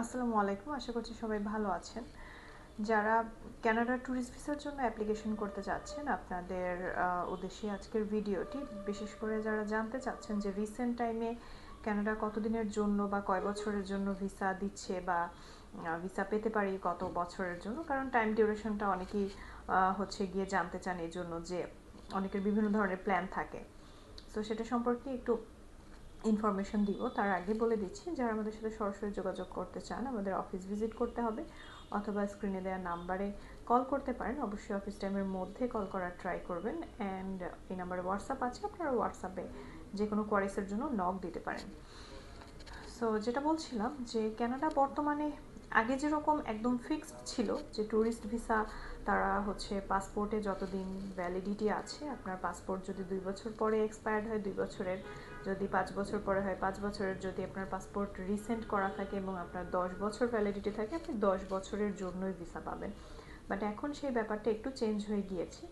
আসসালামু আলাইকুম। আশা করছি সবাই ভালো আছেন। যারা ক্যানাডা ট্যুরিস্ট ভিসার জন্য অ্যাপ্লিকেশন করতে চাচ্ছেন, আপনাদের উদ্দেশ্যে আজকের ভিডিওটি, বিশেষ করে যারা জানতে চাচ্ছেন যে রিসেন্ট টাইমে ক্যানাডা কতদিনের জন্য বা কয় বছরের জন্য ভিসা দিচ্ছে বা ভিসা পেতে পারি কত বছরের জন্য, কারণ টাইম ডিউরেশনটা অনেকেই হচ্ছে গিয়ে জানতে চান এই জন্য যে অনেকের বিভিন্ন ধরনের প্ল্যান থাকে। তো সেটা সম্পর্কে একটু ইনফরমেশন দিব, তার আগে বলে দিচ্ছি, যারা আমাদের সাথে সরাসরি যোগাযোগ করতে চান, আমাদের অফিস ভিজিট করতে হবে, অথবা স্ক্রিনে দেওয়া নাম্বারে কল করতে পারেন, অবশ্যই অফিস টাইমের মধ্যে কল করার ট্রাই করবেন অ্যান্ড এই নাম্বারে হোয়াটসঅ্যাপ আছে, আপনারা হোয়াটসঅ্যাপে যে কোনো কোয়ারিসের জন্য নক দিতে পারেন। সো যেটা বলছিলাম যে ক্যানাডা বর্তমানে আগে যেরকম একদম ফিক্সড ছিল যে ট্যুরিস্ট ভিসা তারা হচ্ছে পাসপোর্টে যতদিন ভ্যালিডিটি আছে, আপনার পাসপোর্ট যদি দুই বছর পরে এক্সপায়ার্ড হয়, দুই বছরের, যদি পাঁচ বছর পরে হয়, পাঁচ বছরের যদি আপনার পাসপোর্ট রিসেন্ট করা থাকে এবং আপনার দশ বছর ভ্যালিডিটি থাকে, আপনি দশ বছরের জন্যই ভিসা পাবেন। বাট এখন সেই ব্যাপারটা একটু চেঞ্জ হয়ে গিয়েছে।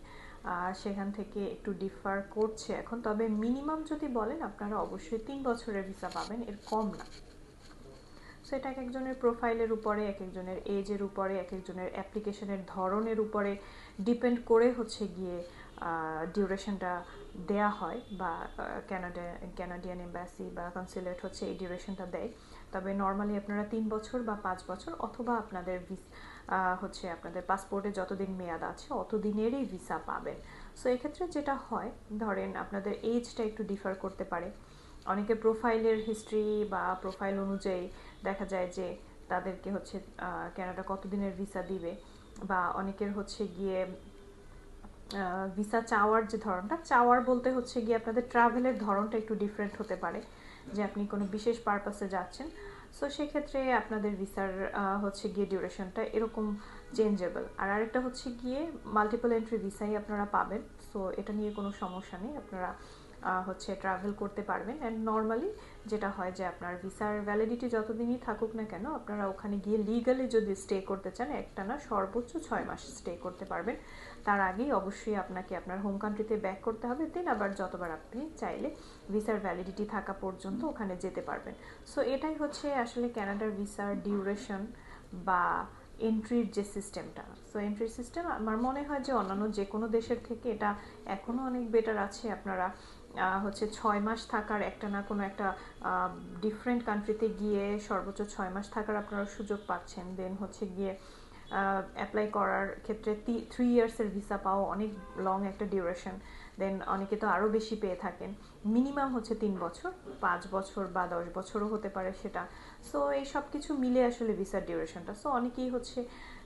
সেখান থেকে একটু ডিফার করছে এখন। তবে মিনিমাম যদি বলেন, আপনারা অবশ্যই তিন বছরের ভিসা পাবেন, এর কম না। সো এটা এক একজনের প্রোফাইলের উপরে এক একজনের এজের উপরে এক একজনের অ্যাপ্লিকেশনের ধরনের উপরে ডিপেন্ড করে হচ্ছে গিয়ে ডিউরেশনটা দেয়া হয় বা ক্যানাডা ক্যানাডিয়ান এম্বাসি বা কনসুলেট হচ্ছে এই ডিউরেশনটা দেয়। তবে নর্মালি আপনারা তিন বছর বা পাঁচ বছর অথবা আপনাদের হচ্ছে আপনাদের পাসপোর্টে যতদিন মেয়াদ আছে অতদিনেরই ভিসা পাবেন। সো এক্ষেত্রে যেটা হয়, ধরেন আপনাদের এজটা একটু ডিফার করতে পারে। অনেকে প্রোফাইলের হিস্ট্রি বা প্রোফাইল অনুযায়ী দেখা যায় যে তাদেরকে হচ্ছে ক্যানাডা কতদিনের ভিসা দিবে বা অনেকের হচ্ছে গিয়ে ভিসা চাওয়ার যে ধরনটা, চাওয়ার বলতে হচ্ছে গিয়ে আপনাদের ট্রাভেলের ধরনটা একটু ডিফারেন্ট হতে পারে, যে আপনি কোনো বিশেষ পারপাসে যাচ্ছেন। সো সেক্ষেত্রে আপনাদের ভিসার হচ্ছে গিয়ে ডিউরেশনটা এরকম চেঞ্জেবল আর আরেকটা হচ্ছে গিয়ে মাল্টিপল এন্ট্রি ভিসাই আপনারা পাবেন। সো এটা নিয়ে কোনো সমস্যা নেই। আপনারা হচ্ছে ট্রাভেল করতে পারবেন। অ্যান্ড নর্মালি যেটা হয় যে আপনার ভিসার ভ্যালিডিটি যতদিনই থাকুক না কেন, আপনারা ওখানে গিয়ে লিগালি যদি স্টে করতে চান, একটা না সর্বোচ্চ ছয় মাস স্টে করতে পারবেন। তার আগেই অবশ্যই আপনাকে আপনার হোম কান্ট্রিতে ব্যাক করতে হবে। দেন আবার যতবার আপনি চাইলে ভিসার ভ্যালিডিটি থাকা পর্যন্ত ওখানে যেতে পারবেন। সো এটাই হচ্ছে আসলে ক্যানাডার ভিসার ডিউরেশন বা এন্ট্রির যে সিস্টেমটা সো এন্ট্রির সিস্টেম আমার মনে হয় যে অন্যান্য যে কোনো দেশের থেকে এটা এখনও অনেক বেটার আছে। আপনারা হচ্ছে ছয় মাস থাকার একটা না কোনো একটা ডিফারেন্ট কান্ট্রিতে গিয়ে সর্বোচ্চ ছয় মাস থাকার আপনারা সুযোগ পাচ্ছেন। দেন হচ্ছে গিয়ে অ্যাপ্লাই করার ক্ষেত্রে থ্রি ইয়ার্সের ভিসা পাও অনেক লং একটা ডিউরেশন দেন অনেকে তো আরও বেশি পেয়ে থাকেন। মিনিমাম হচ্ছে তিন বছর, পাঁচ বছর বা দশ বছরও হতে পারে সেটা। সো এই সব কিছু মিলে আসলে ভিসার ডিউরেশনটা সো অনেকেই হচ্ছে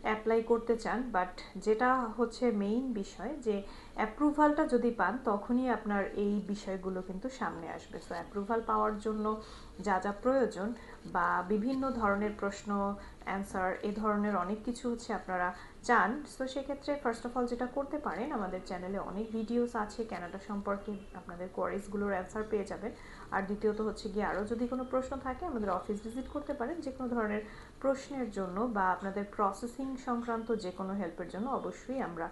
অ্যাপ্লাই করতে চান বাট যেটা হচ্ছে মেইন বিষয় যে অ্যাপ্রুভালটা যদি পান, তখনই আপনার এই বিষয়গুলো কিন্তু সামনে আসবে। সো অ্যাপ্রুভাল পাওয়ার জন্য যা যা প্রয়োজন বা বিভিন্ন ধরনের প্রশ্ন অ্যান্সার এ ধরনের অনেক কিছু হচ্ছে আপনারা চান। সো সেক্ষেত্রে ফার্স্ট অফ অল যেটা করতে পারেন, আমাদের চ্যানেলে অনেক ভিডিওস আছে ক্যানাডা সম্পর্কে আপনাদের কোয়ারিজগুলোর অ্যান্সার পেয়ে যাবেন। আর দ্বিতীয়ত হচ্ছে গিয়ে আরও যদি কোনো প্রশ্ন থাকে, আমাদের অফিস ভিজিট করতে পারেন যে কোনো ধরনের প্রশ্নের জন্য বা আপনাদের প্রসেসিং সংক্রান্ত যে কোনো হেল্পের জন্য অবশ্যই আমরা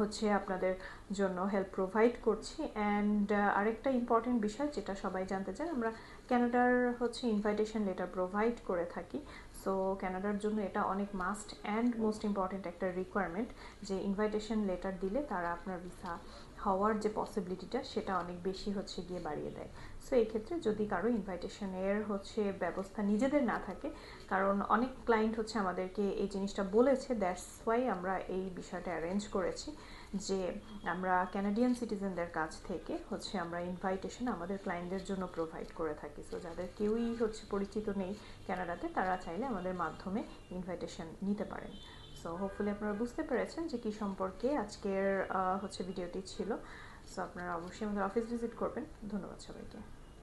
হচ্ছে আপনাদের জন্য হেল্প প্রোভাইড করছি। অ্যান্ড আরেকটা ইম্পর্টেন্ট বিষয় যেটা সবাই জানতে চান আমরা ক্যানাডার হচ্ছে ইনভাইটেশন লেটার প্রোভাইড করে থাকি। সো ক্যানাডার জন্য এটা অনেক মাস্ট অ্যান্ড মোস্ট ইম্পর্টেন্ট একটা রিকোয়ারমেন্ট যে ইনভাইটেশন লেটার দিলে তারা আপনার ভিসা হওয়ার যে পসিবিলিটিটা সেটা অনেক বেশি হচ্ছে গিয়ে বাড়িয়ে দেয়। সো এই ক্ষেত্রে যদি কারও ইনভাইটেশনের হচ্ছে ব্যবস্থা নিজেদের না থাকে, কারণ অনেক ক্লায়েন্ট হচ্ছে আমাদেরকে এই জিনিসটা বলেছে দ্যাটস ওয়াই আমরা এই বিষয়টা অ্যারেঞ্জ করেছি যে আমরা ক্যানাডিয়ান সিটিজেনদের কাছ থেকে হচ্ছে আমরা ইনভাইটেশন আমাদের ক্লায়েন্টদের জন্য প্রোভাইড করে থাকি। সো যাদের কেউই হচ্ছে পরিচিত নেই ক্যানাডাতে তারা চাইলে আমাদের মাধ্যমে ইনভাইটেশন নিতে পারেন। সো হোপফুলি আপনারা বুঝতে পেরেছেন যে কী সম্পর্কে আজকের হচ্ছে ভিডিওটি ছিল। সো আপনারা অবশ্যই আমাদের অফিস ভিজিট করবেন। ধন্যবাদ সবাইকে।